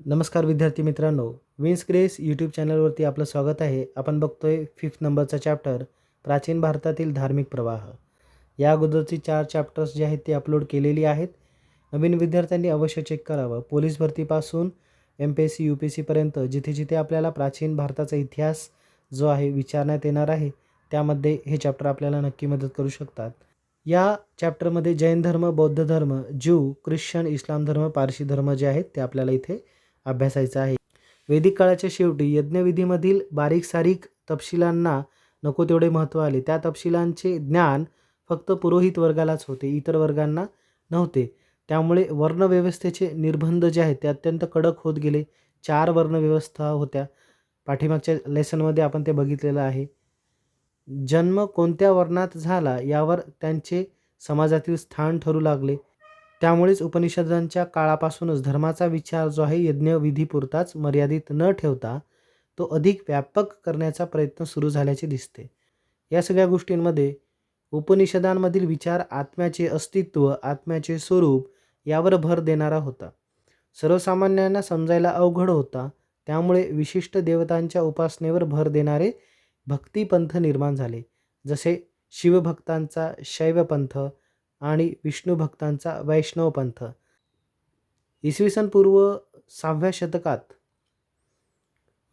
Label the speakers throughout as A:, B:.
A: नमस्कार विद्यार्थी मित्रांनो विन्स ग्रेस यूट्यूब चॅनलवरती आपलं स्वागत आहे. आपण बघतोय फिफ्थ नंबरचा चॅप्टर प्राचीन भारतातील धार्मिक प्रवाह. या अगोदरची चार चॅप्टर्स जे आहेत ते अपलोड केलेली आहेत. नवीन विद्यार्थ्यांनी अवश्य चेक करावं. Police भरतीपासून M P S C U P S सीपर्यंत जिथे जिथे आपल्याला प्राचीन भारताचा इतिहास जो आहे विचारण्यात येणार आहे त्यामध्ये हे चॅप्टर आपल्याला नक्की मदत करू शकतात. या चॅप्टरमध्ये जैन धर्म बौद्ध धर्म ज्यू ख्रिश्चन इस्लाम धर्म पारशी धर्म जे आहेत ते आपल्याला इथे अभ्यासायचा आहे. वैदिक काळाच्या शेवटी यज्ञविधीमधील बारीक सारीक तपशिलांना नको तेवढे महत्त्व आले. त्या तपशिलांचे ज्ञान फक्त पुरोहित वर्गालाच होते इतर वर्गांना नव्हते. त्यामुळे वर्णव्यवस्थेचे निर्बंध जे आहेत ते अत्यंत कडक होत गेले. चार वर्णव्यवस्था होत्या. पाठीमागच्या लेसनमध्ये आपण ते बघितलेलं आहे. जन्म कोणत्या वर्णात झाला यावर त्यांचे समाजातील स्थान ठरू लागले. त्यामुळेच उपनिषदांच्या काळापासूनच धर्माचा विचार जो आहे यज्ञविधीपुरताच मर्यादित न ठेवता तो अधिक व्यापक करण्याचा प्रयत्न सुरू झाल्याचे दिसते. या सगळ्या गोष्टींमध्ये उपनिषदांमधील विचार आत्म्याचे अस्तित्व आत्म्याचे स्वरूप यावर भर देणारा होता. सर्वसामान्यांना समजायला अवघड होता त्यामुळे विशिष्ट देवतांच्या उपासनेवर भर देणारे भक्तिपंथ निर्माण झाले. जसे शिवभक्तांचा शैवपंथ आणि विष्णू भक्तांचा वैष्णव पंथ. इसवी सन पूर्व सहाव्या शतकात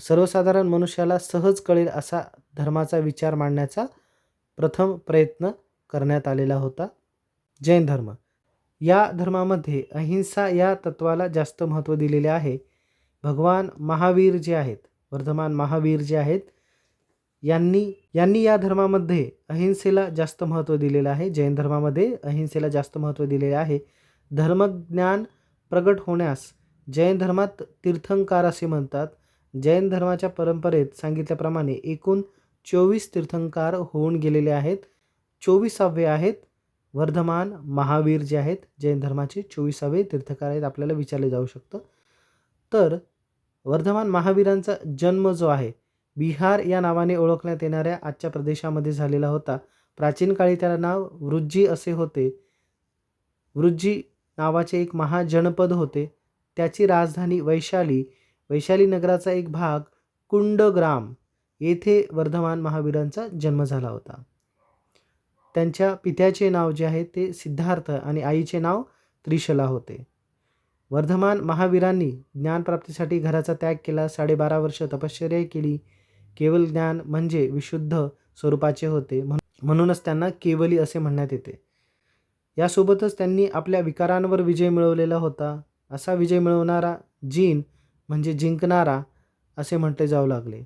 A: सर्वसाधारण मनुष्याला सहज कळेल असा धर्माचा विचार मांडण्याचा प्रथम प्रयत्न करण्यात आलेला होता. जैन धर्म. या धर्मामध्ये अहिंसा या तत्वाला जास्त महत्त्व दिलेले आहे. भगवान महावीर जे आहेत वर्धमान महावीर जे आहेत यांनी यांनी या धर्मामध्ये अहिंसेला जास्त महत्त्व दिलेलं आहे. जैन धर्मामध्ये अहिंसेला जास्त महत्त्व दिलेले आहे. धर्मज्ञान प्रगट होण्यास जैन धर्मात तीर्थंकार असे म्हणतात. जैन धर्माच्या परंपरेत सांगितल्याप्रमाणे एकूण चोवीस तीर्थंकार होऊन गेलेले आहेत. चोवीसावे आहेत. वर्धमान महावीर जे आहेत जैन धर्माचे चोवीसावे तीर्थकार आहेत आपल्याला विचारले जाऊ शकतं. तर वर्धमान महावीरांचा जन्म जो आहे बिहार या नावाने ओळखण्यात येणाऱ्या आजच्या प्रदेशामध्ये झालेला होता. प्राचीन काळी त्याला नाव वृज्जी असे होते. वृज्जी नावाचे एक महाजनपद होते. त्याची राजधानी वैशाली. वैशाली नगराचा एक भाग कुंडग्राम येथे वर्धमान महावीरांचा जन्म झाला होता. त्यांच्या पित्याचे नाव जे आहे ते सिद्धार्थ आणि आईचे नाव त्रिशला होते. वर्धमान महावीरांनी ज्ञानप्राप्तीसाठी घराचा त्याग केला. साडेबारा वर्ष तपश्चर्या केली. केवल ज्ञान म्हणजे विशुद्ध स्वरूपाचे होते. म्हणूनच त्यांना केवली असे म्हणण्यात येते. यासोबतच त्यांनी आपल्या विकारांवर विजय मिळवलेला होता. असा विजय मिळवणारा जीन म्हणजे जिंकणारा असे म्हटले जाऊ लागले.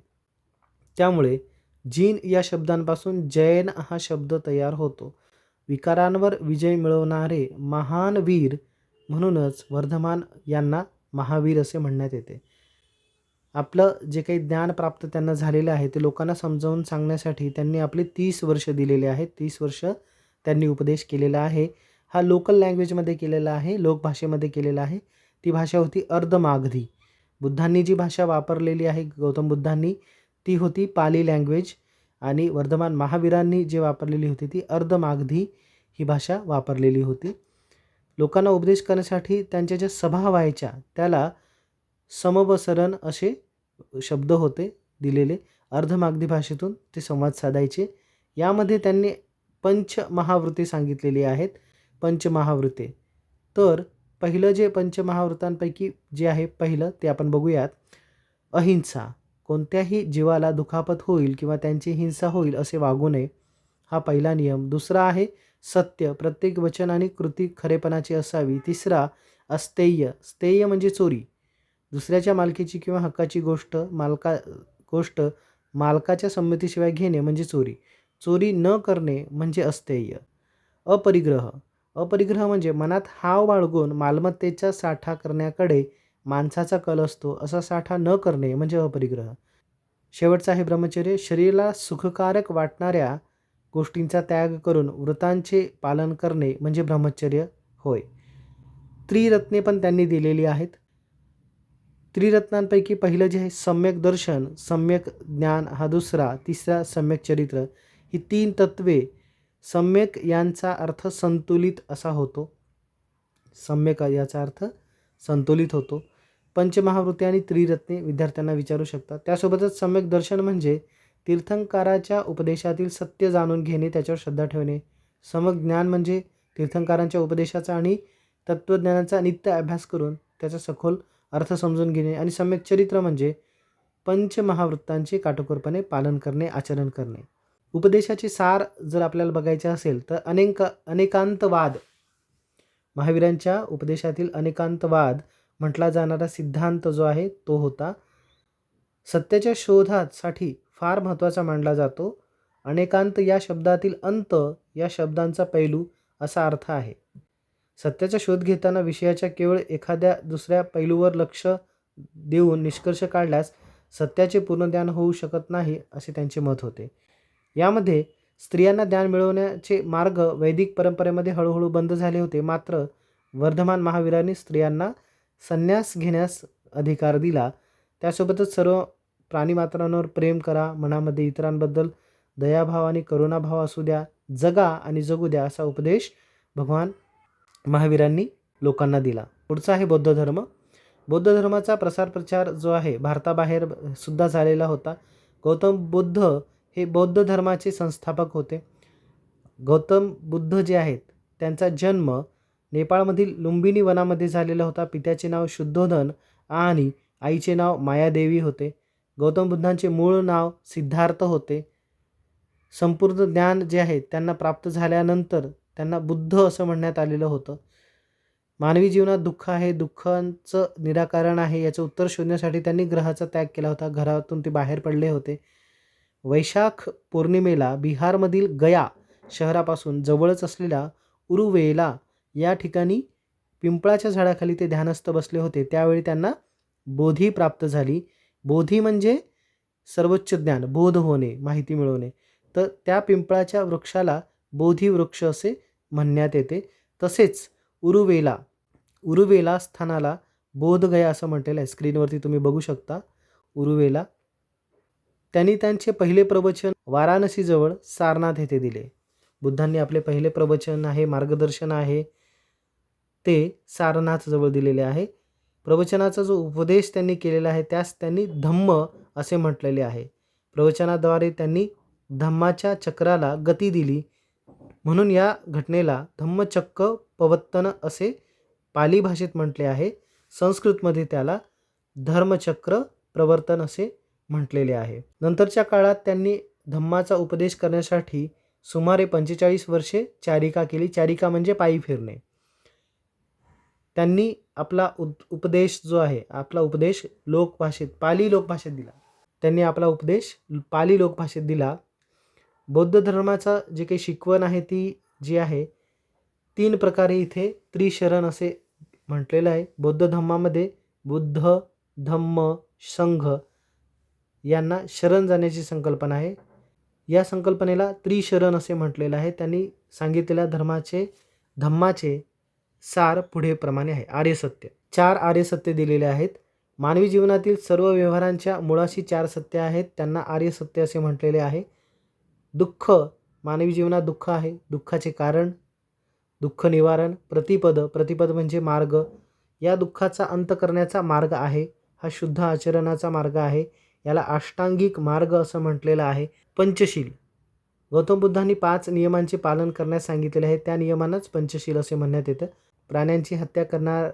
A: त्यामुळे जीन या शब्दांपासून जैन हा शब्द तयार होतो. विकारांवर विजय मिळवणारे महान वीर म्हणूनच वर्धमान यांना महावीर असे म्हणण्यात येते. आपलं जे काही ज्ञान प्राप्त त्यांना झालेलं आहे ते लोकांना समजावून सांगण्यासाठी त्यांनी आपले तीस वर्ष दिलेले आहेत. तीस वर्ष त्यांनी उपदेश केलेला आहे. हा लोकल लँग्वेजमध्ये केलेला आहे लोकभाषेमध्ये केलेला आहे. ती भाषा होती अर्धमागधी. बुद्धांनी जी भाषा वापरलेली आहे गौतम बुद्धांनी ती होती पाली लँग्वेज आणि वर्धमान महावीरांनी जे वापरलेली होती ती अर्धमागधी ही भाषा वापरलेली होती. लोकांना उपदेश करण्यासाठी त्यांच्या ज्या सभा व्हायच्या त्याला समबसरण असे शब्द होते दिलेले अर्धमागधी भाषेतून ते संवाद साधायचे. यामध्ये त्यांनी पंचमहावृत्ती सांगितलेली आहेत. पंचमहावृते तर पहिलं जे पंचमहावृतांपैकी जे आहे पहिलं ते आपण बघूयात. अहिंसा. कोणत्याही जीवाला दुखापत होईल किंवा त्यांची हिंसा होईल असे वागू नये. हा पहिला नियम. दुसरा आहे सत्य. प्रत्येक वचन आणि कृती खरेपणाची असावी. तिसरा अस्तेय. स्तेय म्हणजे चोरी. दुसऱ्याच्या मालकीची किंवा हक्काची गोष्ट मालका गोष्ट मालकाच्या संमतीशिवाय घेणे म्हणजे चोरी. चोरी न करणे म्हणजे अस्तेय. अपरिग्रह. अपरिग्रह म्हणजे मनात हाव बाळगून मालमत्तेचा साठा करण्याकडे माणसाचा कल असतो. असा साठा न करणे म्हणजे अपरिग्रह. शेवटचा आहे ब्रह्मचर्य. शरीराला सुखकारक वाटणाऱ्या गोष्टींचा त्याग करून व्रतांचे पालन करणे म्हणजे ब्रह्मचर्य. होय. त्रिरत्ने पण त्यांनी दिलेली आहेत. त्रिरत्नांपैकी पहिलं जे आहे सम्यक दर्शन सम्यक ज्ञान हा दुसरा तिसरा सम्यक चरित्र. ही तीन तत्वे सम्यक यांचा अर्थ संतुलित असा होतो. सम्यक याचा अर्थ संतुलित होतो. पंचमहावृत्ती आणि त्रिरत्ने विद्यार्थ्यांना विचारू शकतात. त्यासोबतच सम्यक दर्शन म्हणजे तीर्थंकाराच्या उपदेशातील सत्य जाणून घेणे त्याच्यावर श्रद्धा ठेवणे. सम्यक ज्ञान म्हणजे तीर्थंकारांच्या उपदेशाचा आणि तत्त्वज्ञानाचा नित्य अभ्यास करून त्याचा सखोल अर्थ समजून घेणे आणि सम्यक चरित्र म्हणजे पंचमहावृत्तांचे काटोकोरपणे पालन करणे आचरण करणे. उपदेशाचे सार जर आपल्याला बघायचे असेल तर अनेक अनेकांतवाद महावीरांच्या उपदेशातील अनेकांतवाद म्हटला जाणारा सिद्धांत जो आहे तो होता. सत्याच्या शोधासाठी फार महत्त्वाचा मानला जातो. अनेकांत या शब्दातील अंत या शब्दांचा पैलू असा अर्थ आहे. सत्याचा शोध घेताना विषयाच्या केवळ एखाद्या दुसऱ्या पैलूवर लक्ष देऊन निष्कर्ष काढल्यास सत्याचे पूर्ण ज्ञान होऊ शकत नाही असे त्यांचे मत होते. यामध्ये स्त्रियांना ज्ञान मिळवण्याचे मार्ग वैदिक परंपरेमध्ये हळूहळू बंद झाले होते. मात्र वर्धमान महावीरांनी स्त्रियांना संन्यास घेण्यास अधिकार दिला. त्यासोबतच सर्व प्राणीमात्रांवर प्रेम करा मनामध्ये इतरांबद्दल दयाभाव आणि करुणाभाव असू द्या जगा आणि जगू द्या असा उपदेश भगवान महावीरांनी लोकांना दिला. पुढचा आहे बौद्ध धर्म. बौद्ध धर्माचा प्रसार प्रचार जो आहे भारताबाहेर सुद्धा झालेला होता. गौतम बुद्ध हे बौद्ध धर्माचे संस्थापक होते. गौतम बुद्ध जे आहेत त्यांचा जन्म नेपाळमधील लुंबिनी वनामध्ये झालेला होता. पित्याचे नाव शुद्धोधन आणि आईचे नाव मायादेवी होते. गौतम बुद्धांचे मूळ नाव सिद्धार्थ होते. संपूर्ण ज्ञान जे आहे त्यांना प्राप्त झाल्यानंतर त्यांना बुद्ध असं म्हणण्यात आलेलं होतं. मानवी जीवनात दुःख आहे दुःखांचं निराकरण आहे याचं उत्तर शोधण्यासाठी त्यांनी ग्रहाचा त्याग केला होता. घरातून ते बाहेर पडले होते. वैशाख पौर्णिमेला बिहारमधील गया शहरापासून जवळच असलेल्या उरुवेला या ठिकाणी पिंपळाच्या झाडाखाली ते ध्यानस्थ बसले होते. त्यावेळी त्यांना बोधी प्राप्त झाली. बोधी म्हणजे सर्वोच्च ज्ञान बोध होणे माहिती मिळवणे. तर त्या पिंपळाच्या वृक्षाला बोधी वृक्ष असे म्हणण्यात येते. तसेच उरुवेला उरुवेला स्थानाला बोधगया असं म्हटलेलं आहे. स्क्रीनवरती तुम्ही बघू शकता. उरुवेला. त्यांनी त्यांचे पहिले प्रवचन वाराणसीजवळ सारनाथ येथे दिले. बुद्धांनी आपले पहिले प्रवचन आहे मार्गदर्शन आहे ते सारनाथजवळ दिलेले आहे. प्रवचनाचा जो उपदेश त्यांनी केलेला आहे त्यास त्यांनी धम्म असे म्हटलेले आहे. प्रवचनाद्वारे त्यांनी धम्माच्या चक्राला गती दिली. म्हणून या घटनेला धम्मचक्क पवत्तन असे पाली भाषेत म्हटले आहे. संस्कृतमध्ये त्याला धर्मचक्र प्रवर्तन असे म्हटलेले आहे. नंतरच्या काळात त्यांनी धम्माचा उपदेश करण्यासाठी सुमारे पंचेचाळीस वर्षे चारिका केली. चारिका म्हणजे पायी फिरणे. त्यांनी आपला उद उपदेश जो आहे आपला उपदेश लोकभाषेत पाली लोकभाषेत दिला. त्यांनी आपला उपदेश पाली लोकभाषेत दिला. बौद्ध धर्माचा जे काही शिकवण आहे ती जी आहे तीन प्रकारे इथे त्रिशरण असे म्हटलेलं आहे. बौद्ध धम्मामध्ये बुद्ध धम्म संघ यांना शरण जाण्याची संकल्पना आहे. या संकल्पनेला त्रिशरण असे म्हटलेलं आहे. त्यांनी सांगितलेल्या धर्माचे धम्माचे सार पुढे प्रमाणे आहे. आर्यसत्य. चार आर्यसत्य दिलेले आहेत. मानवी जीवनातील सर्व व्यवहारांच्या मुळाशी चार सत्य आहेत. त्यांना आर्यसत्य असे म्हटलेले आहे. दुःख मानवी जीवनात दुःख आहे. दुःखाचे कारण दुःख निवारण प्रतिपद. प्रतिपद म्हणजे मार्ग. या दुःखाचा अंत करण्याचा मार्ग आहे. हा शुद्ध आचरणाचा मार्ग आहे. याला अष्टांगिक मार्ग असं म्हटलेलं आहे. पंचशील. गौतम बुद्धांनी पाच नियमांचे पालन करण्यास सांगितलेले आहे. त्या नियमांनाच पंचशील असे म्हणण्यात येतं. प्राण्यांची हत्या करणार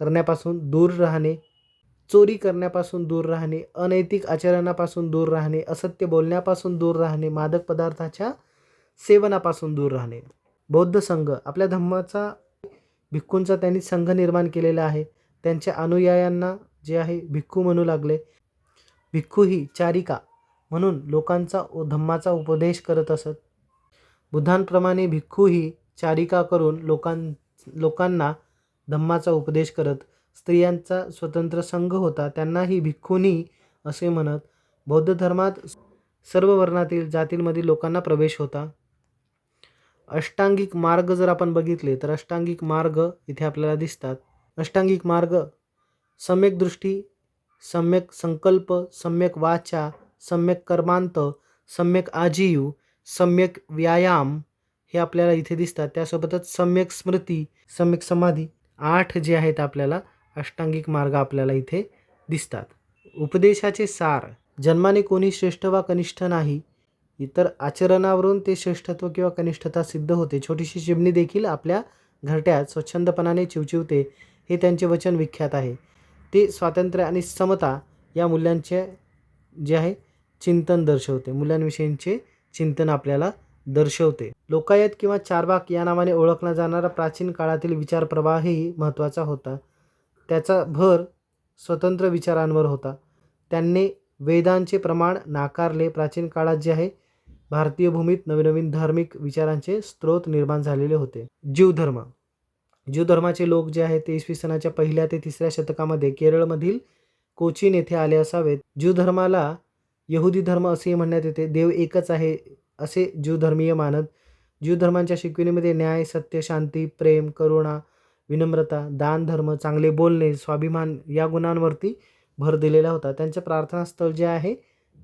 A: करण्यापासून दूर राहणे चोरी करण्यापासून दूर राहणे अनैतिक आचरणापासून दूर राहणे असत्य बोलण्यापासून दूर राहणे मादक पदार्थाच्या सेवनापासून दूर राहणे. बौद्ध संघ आपल्या धम्माचा भिक्खूंचा त्यांनी संघ निर्माण केलेला आहे. त्यांच्या अनुयायांना जे आहे भिक्खू म्हणू लागले. भिक्खू ही चारिका म्हणून लोकांचा उ- धम्माचा उपदेश करत असत. बुद्धांप्रमाणे भिक्खू ही चारिका करून लोकां लोकांना धम्माचा उपदेश करत स्त्रियांचा स्वतंत्र संघ होता. त्यांनाही भिक्खुनी असे म्हणत बौद्ध धर्मात सर्व वर्णातील जातींमधील लोकांना प्रवेश होता. अष्टांगिक मार्ग जर आपण बघितले तर अष्टांगिक मार्ग इथे आपल्याला दिसतात. अष्टांगिक मार्ग सम्यक दृष्टी सम्यक संकल्प सम्यक वाचा सम्यक कर्मांत सम्यक आजीव सम्यक व्यायाम हे आपल्याला इथे दिसतात. त्यासोबतच सम्यक स्मृती सम्यक समाधी आठ जे आहेत आपल्याला अष्टांगिक मार्ग आपल्याला इथे दिसतात. उपदेशाचे सार जन्माने कोणी श्रेष्ठ वा कनिष्ठ नाही इतर आचरणावरून ते श्रेष्ठत्व किंवा कनिष्ठता सिद्ध होते. छोटीशी चिमणी देखील आपल्या घरट्यात स्वच्छंदपणाने चिवचिवते हे त्यांचे वचन विख्यात आहे. ते स्वातंत्र्य आणि समता या मूल्यांचे जे आहे चिंतन दर्शवते. मूल्यांविषयींचे चिंतन आपल्याला दर्शवते. लोकायत किंवा चारबाग या नावाने ओळखला जाणारा प्राचीन काळातील विचार प्रवाहही महत्त्वाचा होता. त्याचा भर स्वतंत्र विचारांवर होता. त्यांनी वेदांचे प्रमाण नाकारले. प्राचीन काळात जे आहे भारतीय भूमीत नवीन धार्मिक विचारांचे स्रोत निर्माण झालेले होते. जीव धर्म धर्माचे लोक जे आहेत ते इसवी सनाच्या पहिल्या ते तिसऱ्या शतकामध्ये केरळमधील कोचीन येथे आले असावेत. जीवधर्माला धर्माला यहुदी धर्म असेही म्हणण्यात येते. देव एकच आहे असे ज्यू धर्मीय मानत. जीवधर्मांच्या धर्मांच्या शिकवणीमध्ये न्याय सत्य शांती प्रेम करुणा विनम्रता दान धर्म चांगले बोलणे स्वाभिमान या गुणांवरती भर दिलेला होता. त्यांचे प्रार्थनास्थळ जे आहे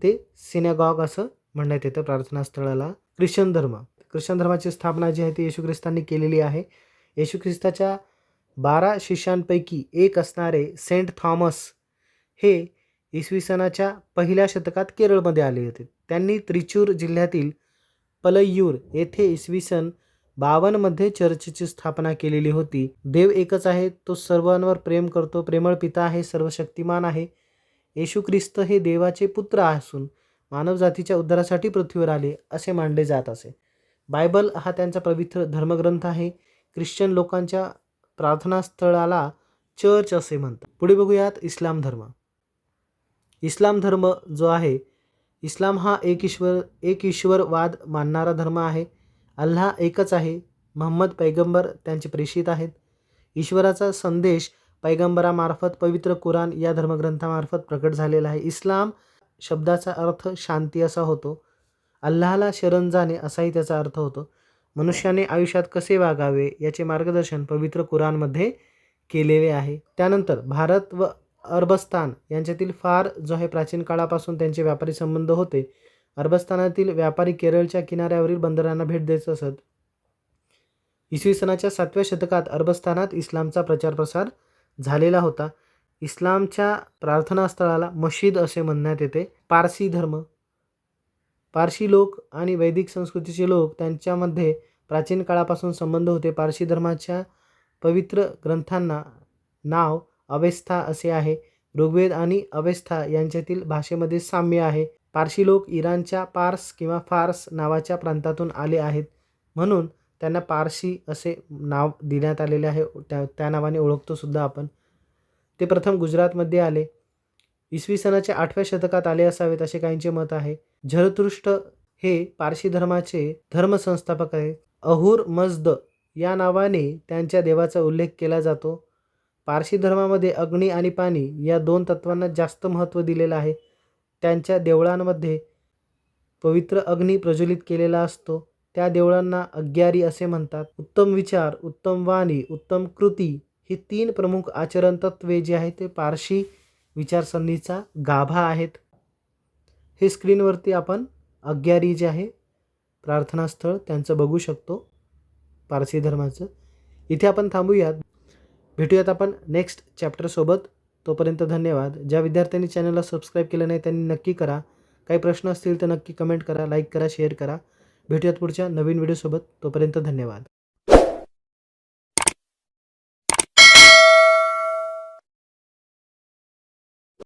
A: ते सिनेगॉग असं म्हणण्यात येतं. प्रार्थनास्थळाला ख्रिश्चन धर्म. ख्रिश्चन धर्माची स्थापना जी आहे ती येशू ख्रिस्तांनी केलेली आहे. येशू ख्रिस्ताच्या बारा शिष्यांपैकी एक असणारे सेंट थॉमस हे इसवी सनाच्या पहिल्या शतकात केरळमध्ये आले होते. त्यांनी त्रिचूर जिल्ह्यातील पलय्यूर येथे इसवी सन बावनमध्ये चर्चची स्थापना केलेली होती. देव एकच आहे तो सर्वांवर प्रेम करतो प्रेमळ पिता आहे सर्वशक्तिमान आहे. येशू ख्रिस्त हे देवाचे पुत्र असून मानवजातीच्या उद्धारासाठी पृथ्वीवर आले असे मानले जात असे. बायबल हा त्यांचा पवित्र धर्मग्रंथ आहे. ख्रिश्चन लोकांच्या प्रार्थनास्थळाला चर्च असे म्हणतात. पुढे बघूयात इस्लाम धर्म. इस्लाम धर्म जो आहे इस्लाम हा एक ईश्वर एक ईश्वरवाद मानणारा धर्म आहे. अल्लाह एकच आहे. महम्मद पैगंबर त्यांचे प्रेषित आहेत. ईश्वराचा संदेश पैगंबरामार्फत पवित्र कुराण या धर्मग्रंथामार्फत प्रकट झालेला आहे. इस्लाम शब्दाचा अर्थ शांती असा होतो. अल्लाहाला शरण जाणे असाही त्याचा अर्थ होतो. मनुष्याने आयुष्यात कसे वागावे याचे मार्गदर्शन पवित्र कुराणमध्ये केलेले आहे. त्यानंतर भारत व अरबस्तान यांच्यातील फार जो आहे प्राचीन काळापासून त्यांचे व्यापारी संबंध होते अरबस्तानातील व्यापारी केरळच्या किनाऱ्यावरील बंदरांना भेट देत असत. इसवी सनाच्या सातव्या शतकात अरबस्तानात इस्लामचा प्रचार प्रसार झालेला होता. इस्लामच्या प्रार्थनास्थळाला मशीद असे म्हणण्यात येते. पारसी धर्म. पारशी लोक आणि वैदिक संस्कृतीचे लोक त्यांच्यामध्ये प्राचीन काळापासून संबंध होते. पारशी धर्माच्या पवित्र ग्रंथांना नाव अवेस्था असे आहे. ऋग्वेद आणि अवेस्था यांच्यातील भाषेमध्ये साम्य आहे. पारशी लोक इराणच्या पार्स किंवा फार्स नावाच्या प्रांतातून आले आहेत. म्हणून त्यांना पारशी असे नाव देण्यात आलेले आहे. त्या त्या नावाने ओळखतोसुद्धा आपण. ते प्रथम गुजरातमध्ये आले. इसवी सनाच्या आठव्या शतकात आले असावेत असे काहींचे मत आहे. झरतृष्ट हे पारशी धर्माचे धर्मसंस्थापक आहेत. अहुर मजद या नावाने त्यांच्या देवाचा उल्लेख केला जातो. पारशी धर्मामध्ये अग्नी आणि पाणी या दोन तत्वांना जास्त महत्त्व दिलेलं आहे. त्यांच्या देवळांमध्ये पवित्र अग्नी प्रज्वलित केलेला असतो. त्या देवळांना अग्यारी असे म्हणतात. उत्तम विचार उत्तम वाणी उत्तम कृती ही तीन प्रमुख आचरण तत्वे जी आहेत ते पारशी विचारसरणीचा गाभा आहेत. हे स्क्रीनवरती आपण अग्यारी जे आहे प्रार्थनास्थळ त्यांचं बघू शकतो. पारसी धर्माचं. इथे आपण थांबूयात. भेटूयात आपण नेक्स्ट चॅप्टरसोबत. तोपर्यंत धन्यवाद. ज्या विद्यार्थ्यांनी चॅनलला सबस्क्राईब केलं नाही त्यांनी नक्की करा. काही प्रश्न असतील तर नक्की कमेंट करा लाईक करा शेअर करा. भेटूयात पुढच्या नवीन व्हिडिओसोबत तोपर्यंत धन्यवाद.